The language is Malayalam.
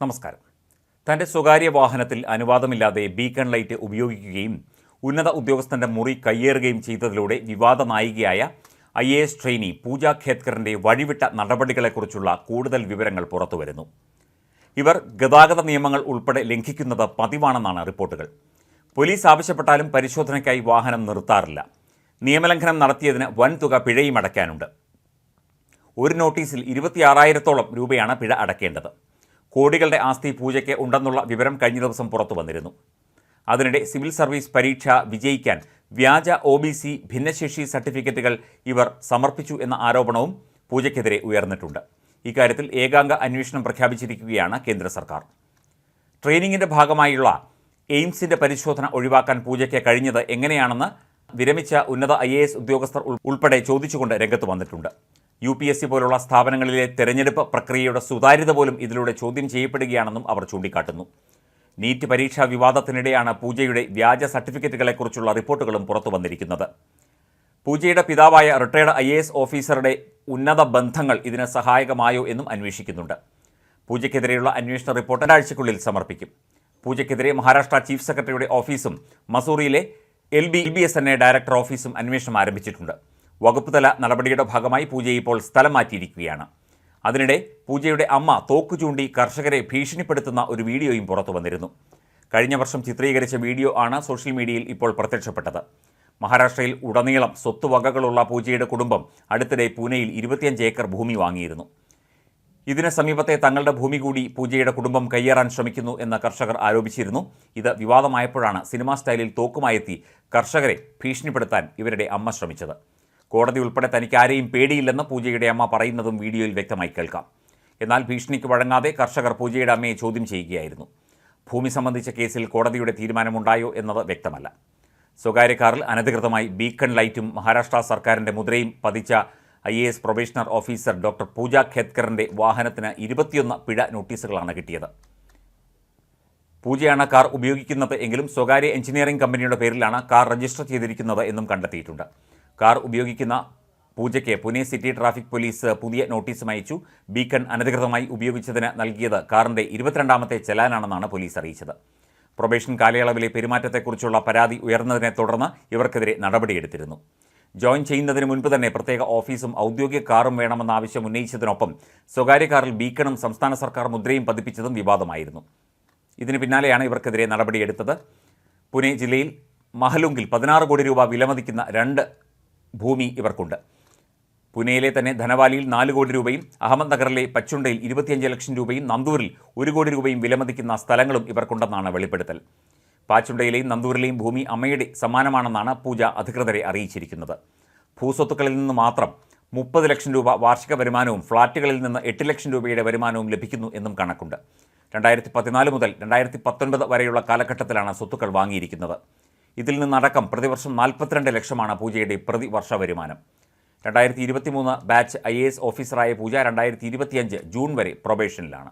നമസ്കാരം. തന്റെ സ്വകാര്യ വാഹനത്തിൽ അനുവാദമില്ലാതെ ബീക്കൺ ലൈറ്റ് ഉപയോഗിക്കുകയും ഉന്നത ഉദ്യോഗസ്ഥന്റെ മുറി കയ്യേറുകയും ചെയ്തതിലൂടെ വിവാദ നായികയായ I A S trainee Pooja ഖേത്കറിന്റെ വഴിവിട്ട നടപടികളെക്കുറിച്ചുള്ള കൂടുതൽ വിവരങ്ങൾ പുറത്തുവരുന്നു. ഇവർ ഗതാഗത നിയമങ്ങൾ ഉൾപ്പെടെ ലംഘിക്കുന്നത് പതിവാണെന്നാണ് റിപ്പോർട്ടുകൾ. പോലീസ് ആവശ്യപ്പെട്ടാലും പരിശോധനയ്ക്കായി വാഹനം നിർത്താറില്ല. നിയമലംഘനം നടത്തിയതിന് വൻതുക പിഴയും അടയ്ക്കാനുണ്ട്. ഒരു നോട്ടീസിൽ ഇരുപത്തിയാറായിരത്തോളം രൂപയാണ് പിഴ അടയ്ക്കേണ്ടത്. കോടികളുടെ ആസ്തി പൂജയ്ക്ക് ഉണ്ടെന്നുള്ള വിവരം കഴിഞ്ഞ ദിവസം പുറത്തു വന്നിരുന്നു. അതിനിടെ സിവിൽ സർവീസ് പരീക്ഷ വിജയിക്കാൻ വ്യാജ ഒ ബി സി ഭിന്നശേഷി സർട്ടിഫിക്കറ്റുകൾ ഇവർ സമർപ്പിച്ചു എന്ന ആരോപണവും പൂജയ്ക്കെതിരെ ഉയർന്നിട്ടുണ്ട്. ഇക്കാര്യത്തിൽ ഏകാംഗ അന്വേഷണം പ്രഖ്യാപിച്ചിരിക്കുകയാണ് കേന്ദ്ര സർക്കാർ. ട്രെയിനിങ്ങിന്റെ ഭാഗമായുള്ള എയിംസിന്റെ പരിശോധന ഒഴിവാക്കാൻ പൂജയ്ക്ക് കഴിഞ്ഞത് എങ്ങനെയാണെന്ന് വിരമിച്ച ഉന്നത ഐ ഉദ്യോഗസ്ഥർ ഉൾപ്പെടെ ചോദിച്ചുകൊണ്ട് രംഗത്ത് വന്നിട്ടുണ്ട്. യു പി എസ് സി പോലുള്ള സ്ഥാപനങ്ങളിലെ തെരഞ്ഞെടുപ്പ് പ്രക്രിയയുടെ സുതാര്യത പോലും ഇതിലൂടെ ചോദ്യം ചെയ്യപ്പെടുകയാണെന്നും അവർ ചൂണ്ടിക്കാട്ടുന്നു. നീറ്റ് പരീക്ഷാ വിവാദത്തിനിടെയാണ് പൂജയുടെ വ്യാജ സർട്ടിഫിക്കറ്റുകളെക്കുറിച്ചുള്ള റിപ്പോർട്ടുകളും പുറത്തു വന്നിരിക്കുന്നത്. പൂജയുടെ പിതാവായ റിട്ടയർഡ് ഐ ഓഫീസറുടെ ഉന്നത ബന്ധങ്ങൾ ഇതിന് സഹായകമായോ എന്നും അന്വേഷിക്കുന്നുണ്ട്. പൂജയ്ക്കെതിരെയുള്ള അന്വേഷണ റിപ്പോർട്ട് ഒരാഴ്ചയ്ക്കുള്ളിൽ സമർപ്പിക്കും. പൂജയ്ക്കെതിരെ മഹാരാഷ്ട്ര ചീഫ് സെക്രട്ടറിയുടെ ഓഫീസും മസൂറിയിലെ L B L B S N A director ഓഫീസും അന്വേഷണം ആരംഭിച്ചിട്ടുണ്ട്. വകുപ്പ് തല നടപടിയുടെ ഭാഗമായി പൂജയെ ഇപ്പോൾ സ്ഥലം മാറ്റിയിരിക്കുകയാണ്. അതിനിടെ പൂജയുടെ അമ്മ തോക്ക് ചൂണ്ടി കർഷകരെ ഭീഷണിപ്പെടുത്തുന്ന ഒരു വീഡിയോയും പുറത്തു വന്നിരുന്നു. കഴിഞ്ഞ വർഷം ചിത്രീകരിച്ച വീഡിയോ ആണ് സോഷ്യൽ മീഡിയയിൽ ഇപ്പോൾ പ്രത്യക്ഷപ്പെട്ടത്. മഹാരാഷ്ട്രയിൽ ഉടനീളം സ്വത്തുവകകളുള്ള പൂജയുടെ കുടുംബം അടുത്തിടെ പൂനെയിൽ ഇരുപത്തിയഞ്ച് ഏക്കർ ഭൂമി വാങ്ങിയിരുന്നു. ഇതിന് സമീപത്തെ തങ്ങളുടെ ഭൂമി കൂടി പൂജയുടെ കുടുംബം കയ്യേറാൻ ശ്രമിക്കുന്നു എന്ന് കർഷകർ ആരോപിച്ചിരുന്നു. ഇത് വിവാദമായപ്പോഴാണ് സിനിമാ സ്റ്റൈലിൽ തോക്കുമായെത്തി കർഷകരെ ഭീഷണിപ്പെടുത്താൻ ഇവരുടെ അമ്മ ശ്രമിച്ചത്. കോടതി ഉൾപ്പെടെ തനിക്ക് ആരെയും പേടിയില്ലെന്ന് പൂജയുടെ അമ്മ പറയുന്നതും വീഡിയോയിൽ വ്യക്തമായി കേൾക്കാം. എന്നാൽ ഭീഷണിക്ക് വഴങ്ങാതെ കർഷകർ പൂജയുടെ അമ്മയെ ചോദ്യം ചെയ്യുകയായിരുന്നു. ഭൂമി സംബന്ധിച്ച കേസിൽ കോടതിയുടെ തീരുമാനമുണ്ടായോ എന്നത് വ്യക്തമല്ല. സ്വകാര്യ കാറിൽ അനധികൃതമായി ബീക്കൺ ലൈറ്റും മഹാരാഷ്ട്ര സർക്കാരിന്റെ മുദ്രയും പതിച്ച I A S probationer officer doctor Pooja ഖേത്കറിന്റെ വാഹനത്തിന് ഇരുപത്തിയൊന്ന് പിഴ നോട്ടീസുകളാണ് കിട്ടിയത്. പൂജയാണ് കാർ ഉപയോഗിക്കുന്നത് എങ്കിലും സ്വകാര്യ എഞ്ചിനീയറിംഗ് കമ്പനിയുടെ പേരിലാണ് കാർ രജിസ്റ്റർ ചെയ്തിരിക്കുന്നത് എന്നും കണ്ടെത്തിയിട്ടുണ്ട്. കാർ ഉപയോഗിക്കുന്ന പൂജയ്ക്ക് പുനെ സിറ്റി ട്രാഫിക് പോലീസ് പുതിയ നോട്ടീസും അയച്ചു. ബീക്കൺ അനധികൃതമായി ഉപയോഗിച്ചതിന് നൽകിയത് കാറിന്റെ ഇരുപത്തിരണ്ടാമത്തെ ചെലാനാണെന്നാണ് പോലീസ് അറിയിച്ചത്. പ്രൊബേഷൻ കാലയളവിലെ പെരുമാറ്റത്തെക്കുറിച്ചുള്ള പരാതി ഉയർന്നതിനെ തുടർന്ന് ഇവർക്കെതിരെ നടപടിയെടുത്തിരുന്നു. ജോയിൻ ചെയ്യുന്നതിന് മുൻപ് തന്നെ പ്രത്യേക ഓഫീസും ഔദ്യോഗിക കാറും വേണമെന്ന ആവശ്യം ഉന്നയിച്ചതിനൊപ്പം സ്വകാര്യ കാറിൽ ബീക്കണും സംസ്ഥാന സർക്കാർ മുദ്രയും പതിപ്പിച്ചതും വിവാദമായിരുന്നു. ഇതിന് പിന്നാലെയാണ് ഇവർക്കെതിരെ നടപടിയെടുത്തത്. പുനെ ജില്ലയിൽ മഹലുങ്കിൽ പതിനാറ് കോടി രൂപ വിലമതിക്കുന്ന രണ്ട് ഭൂമി ഇവർക്കുണ്ട്. പുനെയിലെ തന്നെ ധനവാലിയിൽ നാല് കോടി രൂപയും അഹമ്മദ് നഗറിലെ പച്ചുണ്ടയിൽ ഇരുപത്തിയഞ്ച് ലക്ഷം രൂപയും നന്ദൂരിൽ ഒരു കോടി രൂപയും വിലമതിക്കുന്ന സ്ഥലങ്ങളും ഇവർക്കുണ്ടെന്നാണ് വെളിപ്പെടുത്തൽ. പാച്ചുണ്ടയിലെയും നന്ദൂരിലെയും ഭൂമി അമ്മയുടെ സമ്മാനമാണെന്നാണ് പൂജ അധികൃതരെ അറിയിച്ചിരിക്കുന്നത്. ഭൂസ്വത്തുക്കളിൽ നിന്ന് മാത്രം മുപ്പത് ലക്ഷം രൂപ വാർഷിക വരുമാനവും ഫ്ളാറ്റുകളിൽ നിന്ന് എട്ട് ലക്ഷം രൂപയുടെ വരുമാനവും ലഭിക്കുന്നു എന്നും കണക്കുണ്ട്. രണ്ടായിരത്തി പതിനാല് മുതൽ രണ്ടായിരത്തി പത്തൊൻപത് വരെയുള്ള കാലഘട്ടത്തിലാണ് സ്വത്തുക്കൾ വാങ്ങിയിരിക്കുന്നത്. ഇതിൽ നിന്നടക്കം പ്രതിവർഷം നാൽപ്പത്തിരണ്ട് ലക്ഷമാണ് പൂജയുടെ പ്രതിവർഷ വരുമാനം. രണ്ടായിരത്തി ഇരുപത്തിമൂന്ന് ബാച്ച് ഐ എ എസ് ഓഫീസറായ പൂജ രണ്ടായിരത്തി ഇരുപത്തിയഞ്ച് ജൂൺ വരെ പ്രൊബേഷനിലാണ്.